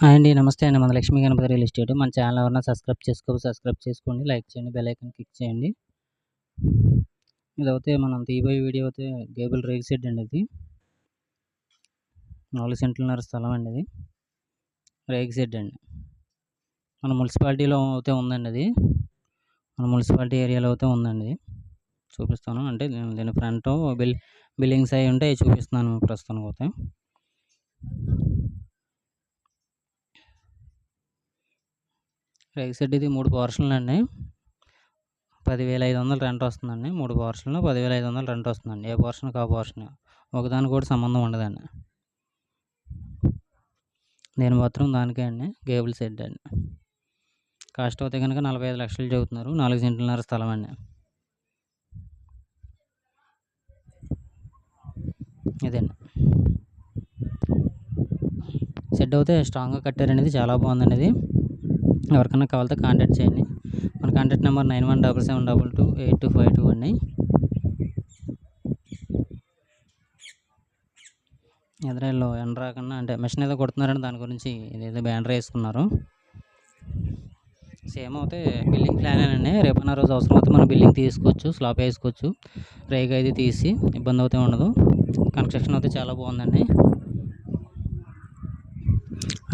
Hi అండి నమస్తే అండి. మన లక్ష్మీ గణపతి రియల్ ఎస్టేట్. మన ఛానల్ ఎవరైనా సబ్స్క్రైబ్ చేసుకో సబ్స్క్రైబ్ చేసుకోండి. లైక్ చేయండి బెల్ ఐకాన్ క్లిక్ చేయండి. ఇది అయితే మనం తీయబోయే వీడియో అయితే గేబుల్ రేక్ షెడ్ అండి ఇది. నాలుగు సెంట్లన్నర స్థలం అండి ఇది. రేక్ షెడ్ అండి. మన మున్సిపాలిటీలో అయితే ఉందండి అది మన మున్సిపాలిటీ ఏరియాలో అయితే ఉందండి ఇది. చూపిస్తాను. అంటే దీని ఫ్రంట్ బిల్ బిల్డింగ్స్ అవి ఉంటే చూపిస్తున్నాను ప్రస్తుతానికి అయితే రేక్ సెట్ ఇది మూడు పోర్షన్లు అండి పదివేల ఐదు వందలు రెంట్ వస్తుందండి. మూడు పోర్షన్లు పదివేల ఐదు వందలు రెంట్ వస్తుందండి. ఏ పోర్షన్కి ఆ పోర్షన్ ఒకదానికి కూడా సంబంధం ఉండదండి. నేను మాత్రం దానికే అండి. గేబుల్ సెట్ అండి. కాస్ట్ అయితే కనుక నలభై ఐదు లక్షలు చెబుతున్నారు. నాలుగు సెంట్లన్నర స్థలం అండి ఇదండి. సెట్ అయితే స్ట్రాంగ్గా కట్టారనేది చాలా బాగుందండి ఇది. ఎవరికైనా కావాలితే కాంటాక్ట్ చేయండి. మన contact number nine one double seven double two eight two five two అండి. ఎదురేళ్ళు ఎండ రాకుండా అంటే మిషన్ ఏదో కొడుతున్నారండి దాని గురించి ఇదేదో బ్యానర్ వేసుకున్నారు. సేమ్ అయితే బిల్డింగ్ ప్లాన్ అండి రేపన్న రోజు అవసరం అయితే మనం బిల్డింగ్ తీసుకోవచ్చు స్లాబ్ వేసుకోవచ్చు. రేగ అయితే తీసి ఇబ్బంది అయితే ఉండదు. కన్స్ట్రక్షన్ అయితే చాలా బాగుందండి.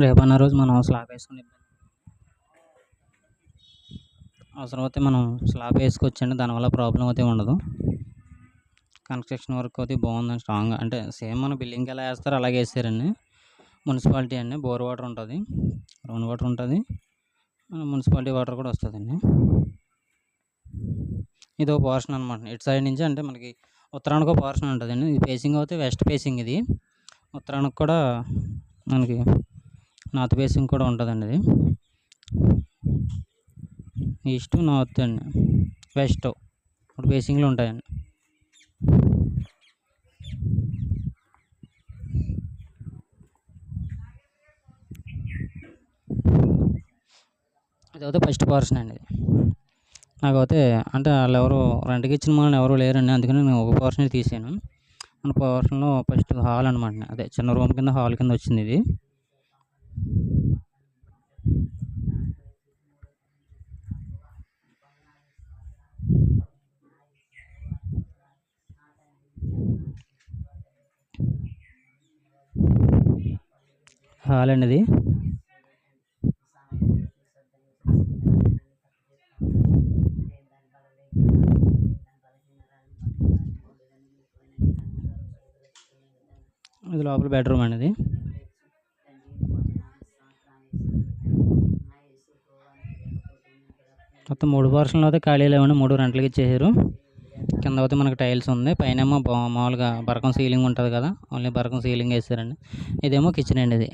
రేపన్న రోజు మనం స్లాబ్ వేసుకుని అవసరం అయితే మనం స్లాబ్ వేసుకోవచ్చండి. దానివల్ల ప్రాబ్లం అయితే ఉండదు. కన్స్ట్రక్షన్ వర్క్ అయితే బాగుంది స్ట్రాంగ్ అంటే సేమ్ మన బిల్డింగ్ ఎలా వేస్తారో అలాగే వేసారండి మున్సిపాలిటీ అండి బోర్ వాటర్ ఉంటుంది. రౌండ్ వాటర్ ఉంటుంది. మున్సిపాలిటీ వాటర్ కూడా వస్తుందండి. ఇది ఒక పోర్షన్ అనమాట ఇటు సైడ్ నుంచి అంటే మనకి ఉత్తరానికి ఒక పోర్షన్ ఉంటుందండి. ఇది ఫేసింగ్ అయితే వెస్ట్ ఫేసింగ్ ఇది. ఉత్తరానికి కూడా మనకి నార్త్ ఫేసింగ్ కూడా ఉంటుందండి ఇది. ఈస్ట్ నార్త్ అండి. వెస్ట్. ఇప్పుడు బేసింగ్లో ఉంటాయండి. ఇదైతే ఫస్ట్ పోర్షన్ అండి నాకైతే అంటే వాళ్ళు ఎవరు రెంట్కి ఇచ్చిన వాళ్ళు ఎవరు లేరండి. అందుకని నేను ఒక పోర్షన్ తీసాను. మన పోర్షన్లో ఫస్ట్ హాల్ అనమాట అదే చిన్న రూమ్ కింద హాల్ కింద వచ్చింది ఇది. హాల్ అండి ఇది ఇది లోపల బెడ్రూమ్ అండి మొత్తం మూడు పోర్షన్లు అయితే ఖాళీ లేవండి మూడు రెంట్లకి ఇచ్చేసారు. కింద అయితే మనకు టైల్స్ ఉంది. పైన ఏమో మామూలుగా బరకం సీలింగ్ ఉంటుంది కదా ఓన్లీ బరకం సీలింగ్ వేసారండి. ఇదేమో కిచెన్ అండి ఇది.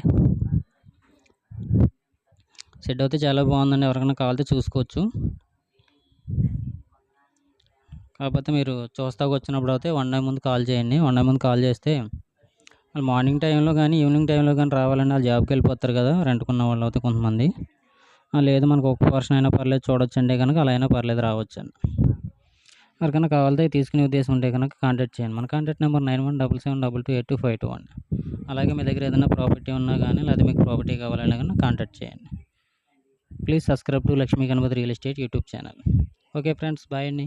షెడ్ అయితే చాలా బాగుందండి. ఎవరికైనా కావాలితే చూసుకోవచ్చు. కాకపోతే మీరు చూస్తాకు వచ్చినప్పుడు అయితే వన్ డే ముందు కాల్ చేయండి. వన్ డే ముందు కాల్ చేస్తే వాళ్ళు మార్నింగ్ టైంలో కానీ ఈవినింగ్ టైంలో కానీ రావాలండి వాళ్ళు జాబ్కి వెళ్ళిపోతారు కదా రెంట్కున్న వాళ్ళు అయితే కొంతమంది. లేదు మనకు ఒక పర్సన్ అయినా పర్లేదు చూడొచ్చండి కనుక అలా అయినా పర్లేదు రావచ్చండి. ఎవరికైనా కావాలితే తీసుకునే ఉద్దేశం ఉంటే కనుక కాంటాక్ట్ చేయండి. మన contact number nine one double seven double two eight two five two అండి. అలాగే మీ దగ్గర ఏదైనా ప్రాపర్టీ ఉన్నా కానీ లేదా మీకు ప్రాపర్టీ కావాలన్నా కానీ కాంటాక్ట్ చేయండి. Please subscribe to Lakshmi Ganapathi real estate YouTube channel okay friends bye అండి.